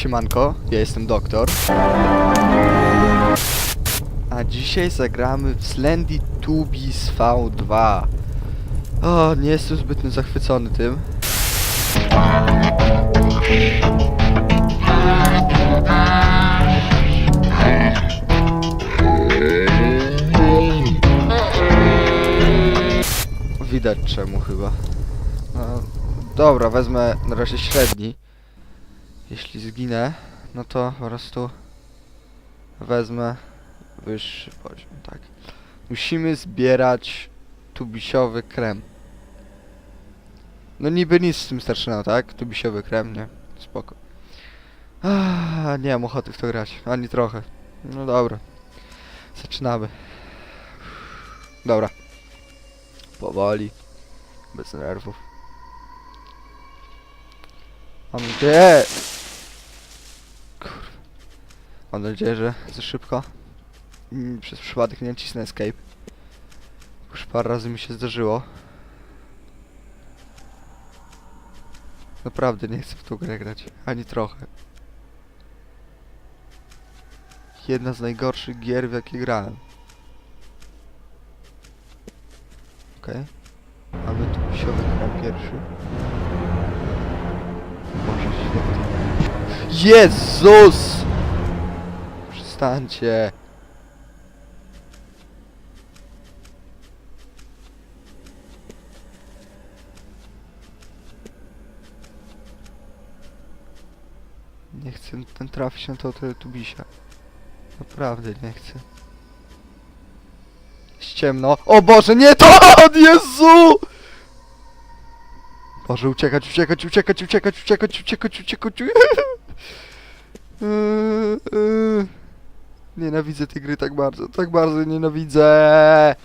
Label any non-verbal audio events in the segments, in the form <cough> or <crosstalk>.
Siemanko, ja jestem doktor. A dzisiaj zagramy w Slendy Tubis V2. O, nie jestem zbytnio zachwycony tym. Widać czemu chyba. No, dobra, wezmę na razie średni. Jeśli zginę, no to po prostu wezmę wyższy poziom, tak. Musimy zbierać tubisiowy krem. No niby nic z tym starczyło, tak? Tubisiowy krem, nie? Spoko. Nie mam ochoty w to grać, ani trochę. No dobra. Zaczynamy. Dobra. Powoli. Bez nerwów. Mam nadzieję... Mam nadzieję, że za szybko. Mm, Przez przypadek nie nacisnę escape. Już parę razy mi się zdarzyło. Naprawdę nie chcę w tą grę grać. Ani trochę. Jedna z najgorszych gier, w jakie grałem. Okej. Mamy tu psiowy krem pierwszy. Boże. Jezus! Przestańcie. Nie chcę ten trafić na to teletubisia. Naprawdę nie chcę. Jest ciemno. O Boże, nie to! <laughs> Jezu! Boże, uciekać, uciekać, uciekać, uciekać, uciekać, uciekać, uciekać. Eee, eee. <laughs> Nienawidzę tej gry tak bardzo, tak bardzo nienawidzę.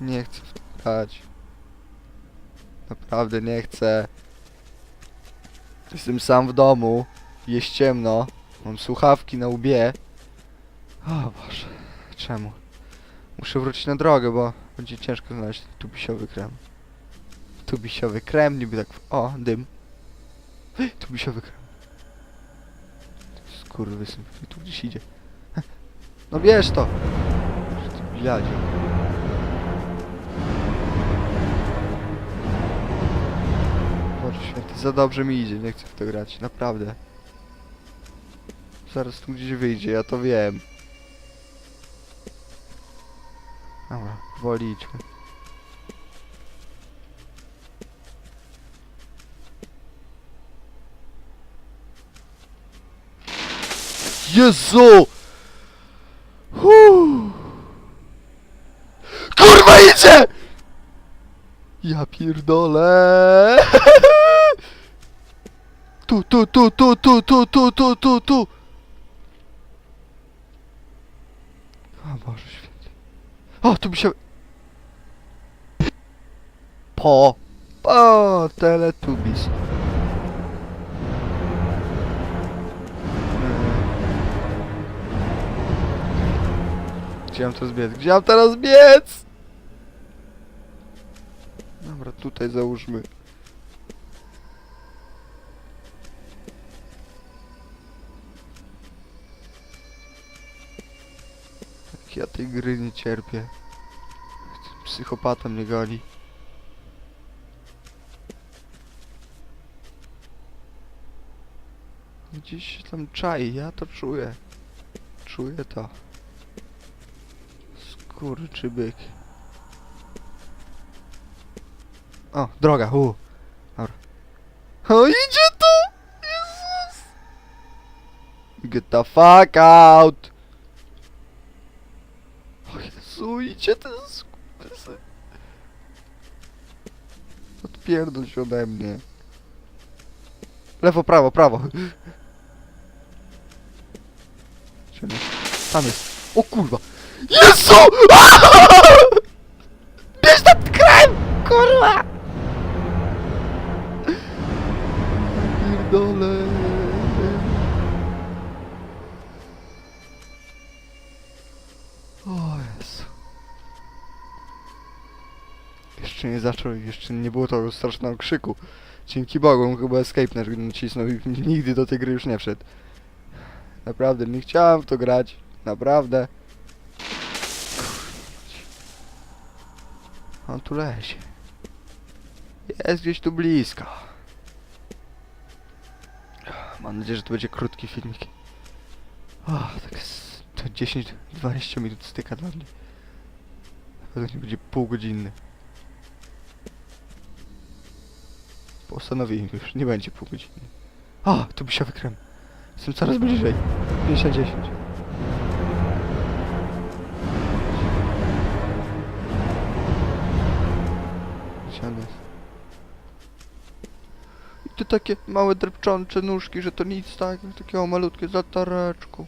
Nie chcę grać. Naprawdę nie chcę. Jestem sam w domu. Jest ciemno. Mam słuchawki na łbie. O Boże, czemu? Muszę wrócić na drogę, bo będzie ciężko znaleźć tubisiowy krem. Tubisiowy krem, niby tak... O, dym. Tubisiowy krem. Skurwysyn, tu gdzieś idzie. No bierz to! Ty biladzie. Boże święty, za dobrze mi idzie, nie chcę w to grać, naprawdę. Zaraz tu gdzieś wyjdzie, ja to wiem. Dobra, woli idźmy. Jezu! Kurwa idzie! Ja pierdolę! Tu, tu, tu, tu, tu, tu, tu, tu, tu, tu! O Boże święty. O, tu mi się... Po... Po... Teletubbies. Gdzie mam teraz biec? Gdzie mam teraz biec? Dobra, tutaj załóżmy. Jak ja tej gry nie cierpię. Psychopata mnie goni. Gdzieś się tam czai, ja to czuję. Czuję to. Skurczy byk. O, droga, u. Dobra. O, idzie tu! Jezus! Get the fuck out! O Jezu, idzie ten. Odpierdol się ode mnie. Lewo, prawo, prawo. Tam jest. O kurwa! Jezu! <laughs> Bierz ten krem! Kurwa! Pierdolę. O Jezu. Jeszcze nie zaczął jeszcze nie było tego strasznego krzyku. Dzięki Bogu, chyba escape nacisnął i nigdy do tej gry już nie wszedł. Naprawdę, nie chciałem w to grać. Naprawdę. On tu leży. Jest gdzieś tu blisko. Mam nadzieję, że to będzie krótki filmik. O, tak to 10-20 minut styka dla mnie. Na pewno nie będzie półgodzinny. Postanowiłem już, nie będzie półgodzinny. O, tu by się wykrem. Jestem coraz bliżej. 50-10. Te takie małe drepczące nóżki, że to nic tak, takiego malutkie zatareczku.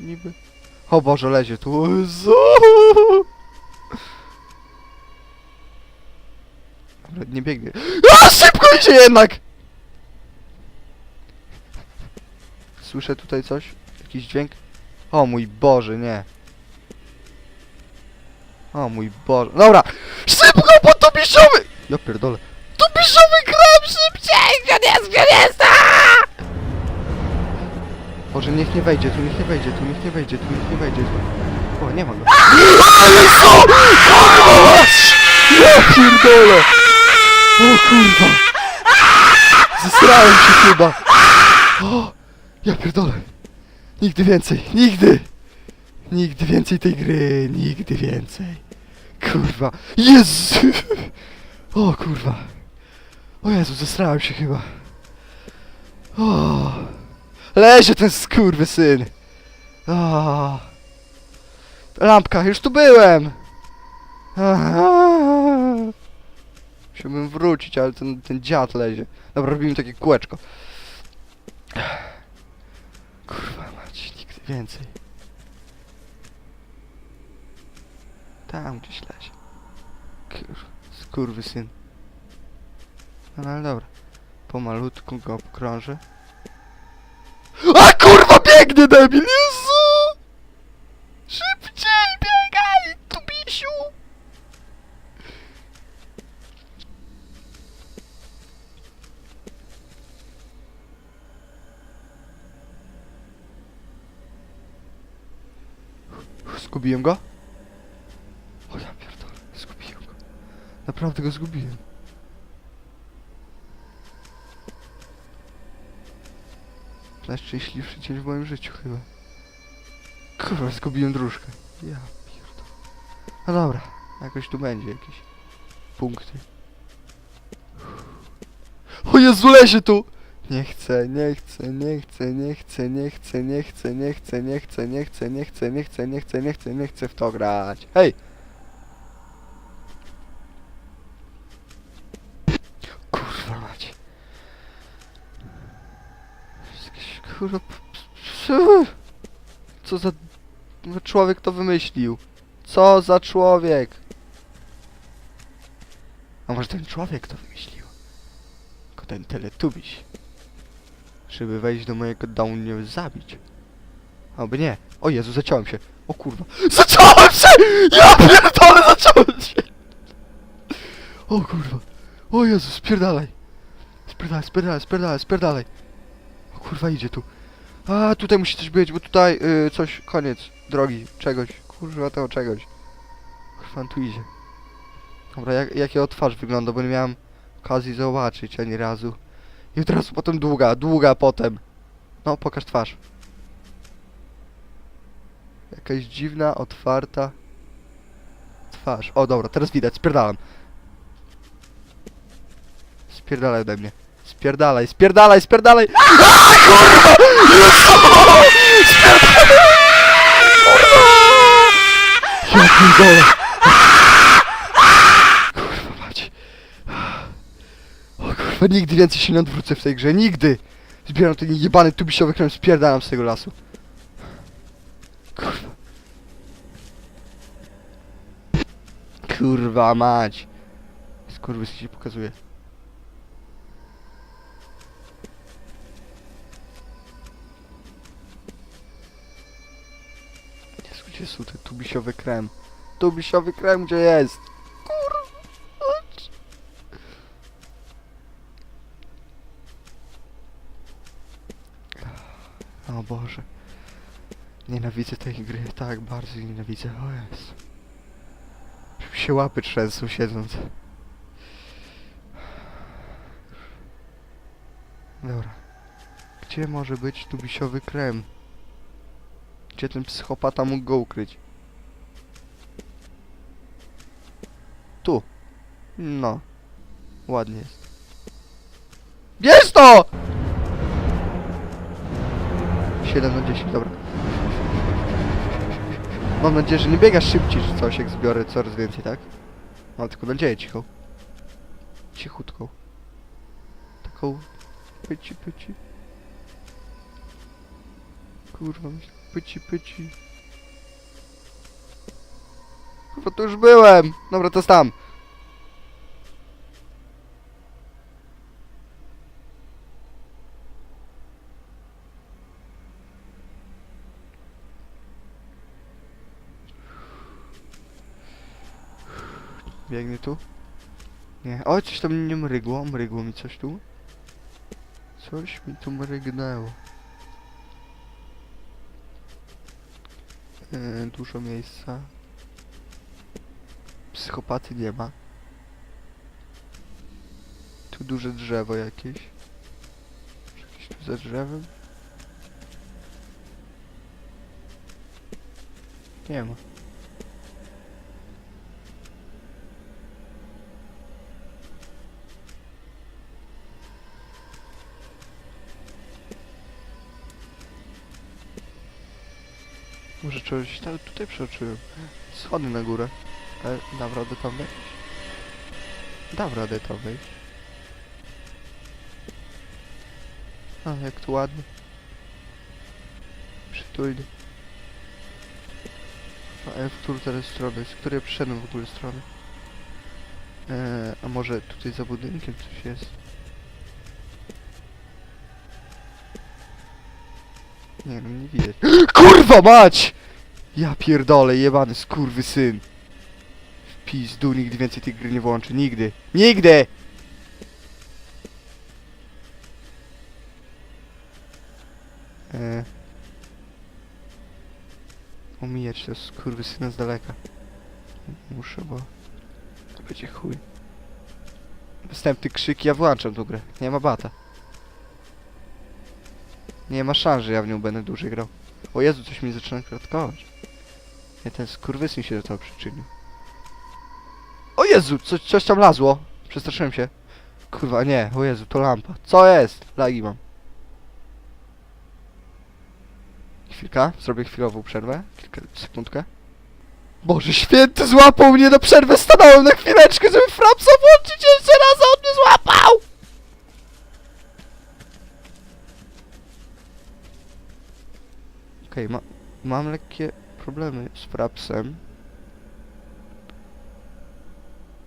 Niby... O Boże, lezie tu. Jezu! Nie biegnie. A, szybko idzie jednak! Słyszę tutaj coś? Jakiś dźwięk? O mój Boże, nie. O mój Boże. Dobra! Szybko, bo to bisiowy! Ja pierdolę. To bisiowy gram szybciej! Gdzie on jest? Gdzie on jest? Aaaa! Boże, niech nie wejdzie, tu niech nie wejdzie, tu niech nie wejdzie, tu niech nie wejdzie. Tu. O, nie ma go. Jezu! Kurwa! Ja pierdolę! O kurwa! Zesrałem się chyba! O! Ja pierdolę! Nigdy więcej, nigdy! Nigdy więcej tej gry, nigdy więcej. Kurwa. Jezu! O kurwa. O Jezu, zesrałem się chyba. O. Lezie ten skurwy syn. Lampka, już tu byłem. Musiałbym wrócić, ale ten, ten dziad lezie. Dobra, robimy takie kółeczko. Kurwa mać, nigdy więcej. Tam gdzieś leży. Kurwa, skurwy syn. No ale dobra. Pomalutku go obkrążę. A kurwa biegnie debil! Jezu! Szybciej biegaj, tu bisiu! Zgubiłem go? O ja pierdolę, zgubiłem go. Naprawdę go zgubiłem. Najszczęśliwszy dzień w moim życiu chyba. Kurwa, zgubiłem dróżkę. Ja pierdolę. No dobra, jakoś tu będzie jakieś punkty. O Jezu, lezie tu! Nie chcę, nie chcę, nie chcę, nie chcę, nie chcę, nie chcę, nie chcę, nie chcę, nie chcę, nie chcę, nie chcę, nie chcę, nie chcę, nie chcę w to grać. Hej! Kurwa macie. Jest jakiś, Kurwa... p- p- Co za... człowiek to wymyślił? Co za człowiek? A może ten człowiek to wymyślił? Tylko ten teletubiś. Żeby wejść do mojego domu mnie zabić. Albo nie. O Jezu, zaciąłem się. O kurwa. Zaciąłem się! Ja pierdolę, zaciąłem się! O kurwa. O Jezu, spierdalaj. Spierdalaj, spierdalaj, spierdalaj, spierdalaj. Kurwa, idzie tu. A, tutaj musi coś być, bo tutaj y, coś, koniec drogi, czegoś. Kurwa, tego czegoś. Kurwa, tu idzie. Dobra, jak, jak jego twarz wygląda, bo nie miałem okazji zobaczyć ani razu. I od razu potem długa, długa potem. No, pokaż twarz. Jakaś dziwna, otwarta twarz. O, dobra, teraz widać, spierdalam. Spierdalaj ode mnie. Spierdalaj, spierdalaj, spierdalaj! A, kurwa! Spierdalaj! Kurwa! Ja pierdolę! Kurwa mać. O kurwa, nigdy więcej się nie odwrócę w tej grze, nigdy! Zbieram ten jebany tubisiowy krem, spierdalam z tego lasu. Kurwa. Kurwa mać. Skurwys się pokazuje. Gdzie są te tubisiowy krem? Tubisiowy krem gdzie jest? Kurwa. O Boże. Nienawidzę tej gry tak bardzo nienawidzę. O jest. Się łapy trzęsą siedząc. Dobra. Gdzie może być tubisiowy krem? Gdzie ten psychopata mógł go ukryć? Tu. No. Ładnie jest. Jest to! 7 na 10, dobra. Mam nadzieję, że nie biegasz szybciej czy coś, jak zbiorę coraz więcej, tak? Mam tylko nadzieję cichą. Cichutką. Taką... Pyci, pyci. Kurwa, myślę, pyci, pyci. Kurwa, to już byłem! Dobra, to jest tam. Biegnie tu? Nie. O, coś tam nie mrygło. Mrygło mi coś tu. Coś mi tu mrygnęło. Yy, dużo miejsca. Psychopaty nie ma. Tu duże drzewo jakieś. Jakieś tu za drzewem? Nie ma. Może czegoś tam tutaj przeoczyłem. Schody na górę. Ale dam radę tam wejść? Dam radę tam wejść. A, jak tu ładnie. Przytulnie. A e, w którą teraz stronę? Z której przyszedłem w ogóle strony? Eee, a może tutaj za budynkiem coś jest? Nie no, nie widać. <gasps> KURWA MAć! Ja pierdolę, jebany skurwy syn. W pizdu, nigdy więcej tej gry nie włączę. Nigdy. Nigdy! Eee. Omijać to skurwy syna z daleka. Muszę, bo... To będzie chuj. Następny krzyk, ja włączam tą grę. Nie ma bata. Nie ma szans, że ja w nią będę dłużej grał. O Jezu, coś mi zaczyna kratkować. Nie, ten skurwysyn się do tego przyczynił. O Jezu, coś, coś tam lazło. Przestraszyłem się. Kurwa, nie, o Jezu, to lampa. Co jest? Lagi mam. Chwilka, zrobię chwilową przerwę. Kilka sekundkę. Boże święty, złapał mnie na przerwę, stanąłem na chwileczkę, żeby frapsa włączyć jeszcze raz, a on mnie złapał! Okej, ma, mam lekkie problemy z frapsem.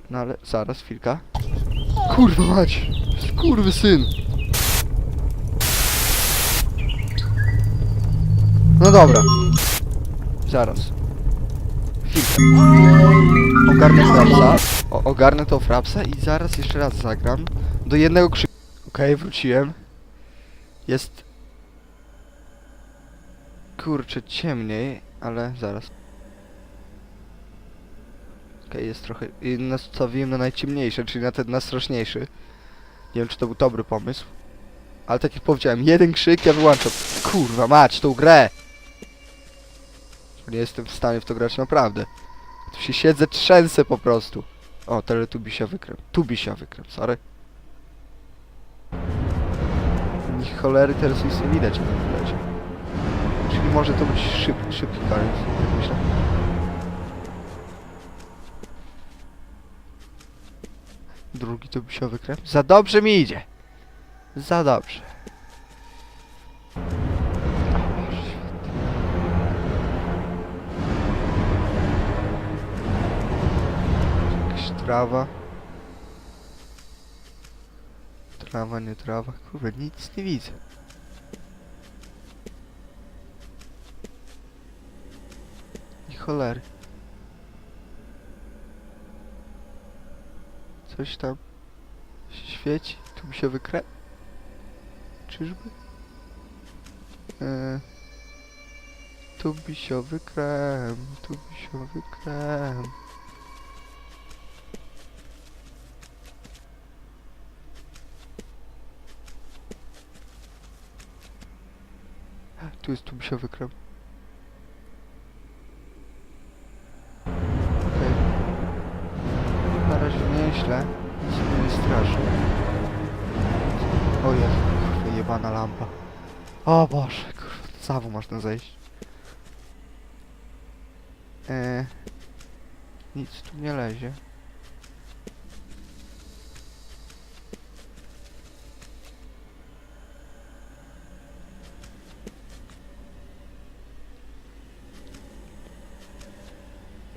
No ale zaraz, chwilka. Kurwa mać! Skurwy syn! No dobra. Zaraz. Chwilkę. Ogarnę frapsa. O, ogarnę tą frapsa i zaraz jeszcze raz zagram. Do jednego krzyku. Okej, wróciłem. Jest Kurczę, ciemniej, ale zaraz. Okej, jest trochę... I nastawiłem na najciemniejsze, czyli na ten najstraszniejszy. Nie wiem, czy to był dobry pomysł. Ale tak jak powiedziałem, jeden krzyk, ja wyłączam. Kurwa, mać tą grę! Nie jestem w stanie w to grać naprawdę. Tu się siedzę, trzęsę po prostu. O, teletubisia wykrem. Tubisia wykrem, sorry. Ni cholery teraz nic nie widać może to być szyb, szybki koniec, myślę. Drugi to bisiowy krem. Za dobrze mi idzie! Za dobrze. Jakaś trawa. Trawa, nie trawa. Kurwa, nic nie widzę. I cholery. Coś tam się świeci. Tu mi się wykre... Czyżby? E, tubisiowy krem, tubisiowy krem. Tu jest tubisiowy krem. Okej. O Boże, kurwa, cawu można zejść. E, nic tu nie lezie.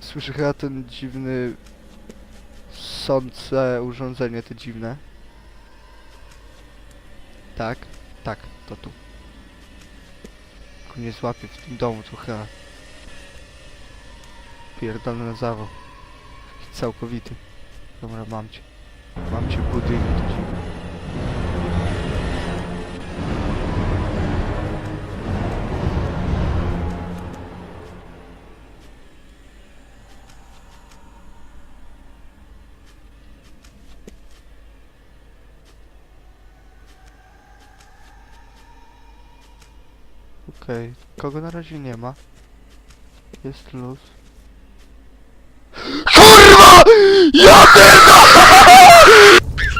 Słyszę chyba ten dziwny sące urządzenie, te dziwne. Tak, tak, to tu. Tylko nie złapię w tym domu, to chyba pierdolę na Całkowity. Dobra, mam cię. Mam cię budynek Okej, kogo na razie nie ma. Jest luz. KURWA! Ja!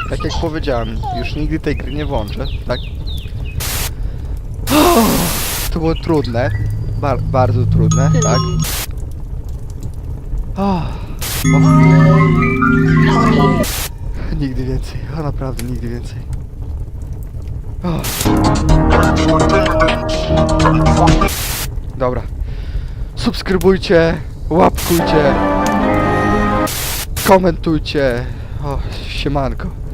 Tak jak powiedziałem, już nigdy tej gry nie włączę, tak? To było trudne. Bar bardzo trudne, tak? Nigdy więcej, o naprawdę nigdy więcej. O. Dobra. Subskrybujcie, łapkujcie, komentujcie. O, siemanko.